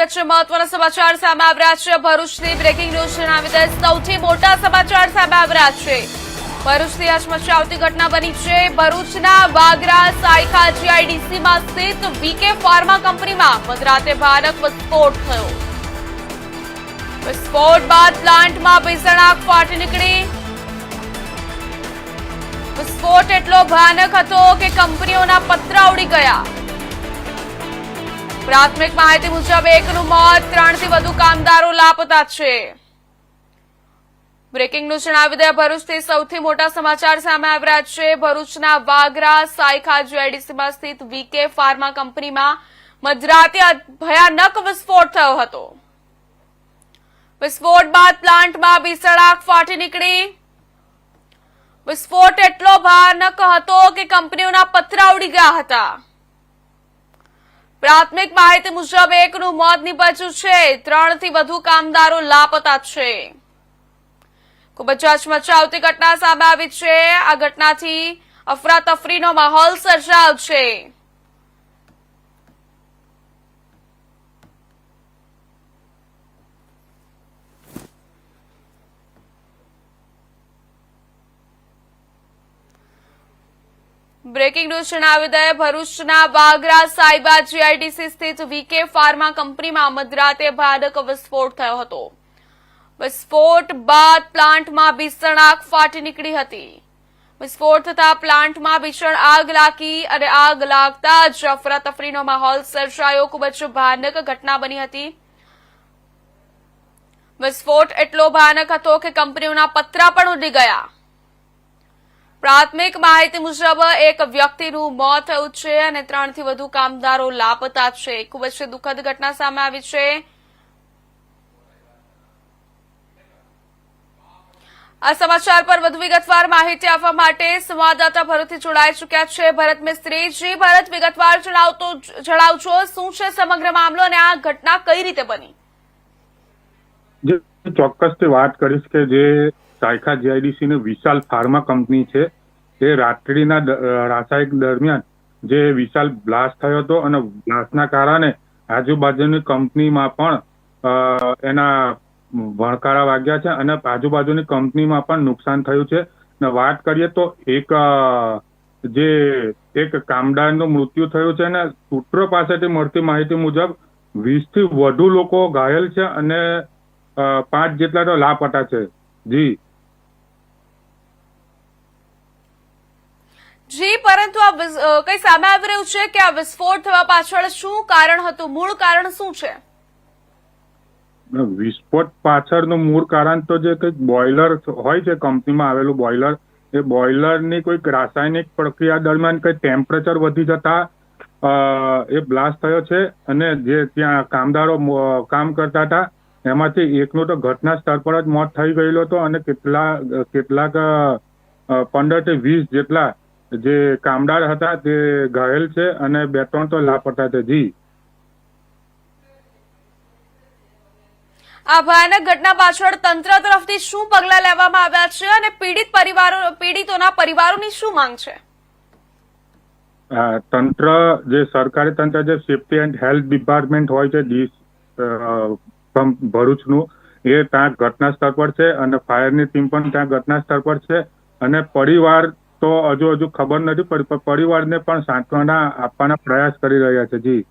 વચ્ચે મહત્વના સમાચાર સામે આવી રહ્યા છે. ભરૂચની બ્રેકિંગ ન્યૂઝ સૌથી મોટા સમાચાર સામે આવી છે. ભરૂચથી હચમચાવતી ઘટના બની છે. ભરૂચના વાગરા, સાયખા જીઆઈડીસીમાં સ્થિત વીકે ફાર્મા કંપનીમાં મધરાતે ભયાનક વિસ્ફોટ થયો. વિસ્ફોટ બાદ પ્લાન્ટમાં ભીષણ આગ ફાટી નીકળી. વિસ્ફોટ એટલો ભયાનક હતો કે કંપનીઓના પતરા ઉડી ગયા. પ્રાથમિક માહિતી મુજબ એકનું મોત, ત્રણથી વધુ કામદારો લાપતા છે. બ્રેકિંગ ન્યૂઝ જણાવી દે, ભરૂચથી સૌથી મોટા સમાચાર સામે આવ્યા છે. ભરૂચના વાગરા, સાયખા જીઆઈડીસીમાં સ્થિત વીકે ફાર્મા કંપનીમાં મધરાતે ભયાનક વિસ્ફોટ થયો હતો. વિસ્ફોટ બાદ પ્લાન્ટમાં ભીષણ આગ ફાટી નીકળી. વિસ્ફોટ એટલો ભયાનક હતો કે કંપનીઓના પથરા ઉડી ગયા હતા. પ્રાથમિક માહિતી મુજબ એકનું મોત નીપજ્યું છે. ત્રણથી વધુ કામદારો લાપતા છે. ખૂબ જ મચાવતી ઘટના સામે આવી છે. આ ઘટનાથી અફરાતફરીનો માહોલ સર્જાયો છે. બ્રેકિંગ ન્યૂઝ જણાવી દઈએ, ભરૂચના બાગરા સાયબા જીઆઈડીસી સ્થિત વીકે ફાર્મા કંપનીમાં મધરાતે ભયાનક વિસ્ફોટ થયો હતો. વિસ્ફોટ બાદ પ્લાન્ટમાં ભીષણ આગ ફાટી નીકળી હતી. વિસ્ફોટ થતા પ્લાન્ટમાં ભીષણ આગ લાગી અને આગ લાગતા જ અફરાતફરીનો માહોલ સર્જાયો. ખૂબ જ ભયાનક ઘટના બની હતી. વિસ્ફોટ એટલો ભયાનક હતો કે કંપનીઓના પતરા પણ ઉડી ગયા. પ્રાથમિક માહિતી મુજબ એક વ્યક્તિનું મોત થયું છે અને ત્રણથી વધુ કામદારો લાપતા છે. ખૂબ જ દુઃખદ ઘટના સામે આવી છે. આ સમાચાર પર વધુ વિગતવાર માહિતી આપવા માટે સંવાદદાતા ભરતથી જોડાઈ ચુક્યા છે. ભરત મિસ્ત્રી, જી ભરત, વિગતવાર જણાવતો જણાવજો, શું છે સમગ્ર મામલો અને આ ઘટના કઈ રીતે બની? ચોક્કસ વાત કરીશ કે જે સાયખા જીઆઈડીસી ની વિશાલ ફાર્મા કંપની છે. એ રાત્રિના રાસાયણિક દરમિયાન જે વિશાલ બ્લાસ્ટ થયો હતો અને બ્લાસ્ટના કારણે આજુબાજુની કંપનીમાં પણ એના વણકારા વાગ્યા છે અને આજુબાજુની કંપનીમાં પણ નુકસાન થયું છે. ને વાત કરીએ તો એક જે એક કામદારનું મૃત્યુ થયું છે અને સૂત્રો પાસેથી મળતી માહિતી મુજબ વીસથી વધુ લોકો ઘાયલ છે અને પાંચ જેટલા તો લાપતા છે. જી. જી, પરંતુ આ કઈ સામે આવી રહ્યું છે કે આ વિસ્ફોટ થવા પાછળ શું કારણ હતું? મૂળ કારણ શું છે? વિસ્ફોટ પાછળનું મૂળ કારણ તો જે કંઈક બોઇલર હોય છે, કંપનીમાં આવેલું બોઇલર, એ બોઇલરની કોઈક રાસાયણિક પ્રક્રિયા દરમિયાન કંઈ ટેમ્પરેચર વધી જતા એ બ્લાસ્ટ થયો છે અને જે ત્યાં કામદારો કામ કરતા હતા, એમાંથી એકનું તો ઘટના સ્થળ પર જ મોત થઈ ગયેલો હતો અને કેટલા, કેટલાક પંદરથી વીસ જેટલા જે કામદાર હતા તે ઘાયલ છે અને બે ત્રણ તો લાપતા છે. જી. આ ભયાનક ઘટના પાછળ તંત્ર તરફથી શું પગલાં લેવામાં આવ્યા છે અને પીડિત પરિવારો પીડિતોના પરિવારોની શું માંગ છે? તંત્ર જે સરકારી તંત્ર જે સેફ્ટી એન્ડ હેલ્થ ડિપાર્ટમેન્ટ હોય છે ભરૂચનું એ ત્યાં ઘટના સ્થળ પર છે અને ફાયરની ટીમ પણ ત્યાં ઘટના સ્થળ પર છે અને પરિવાર તો હજુ હજુ ખબર નથી પડી, પણ પરિવારને પણ સાંત્વના આપવાના પ્રયાસ કરી રહ્યા છે, જી.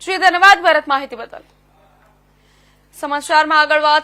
શ્રી ધન્યવાદ, ભારત માહિતી બદલ. સમાચારમાં આગળ વાત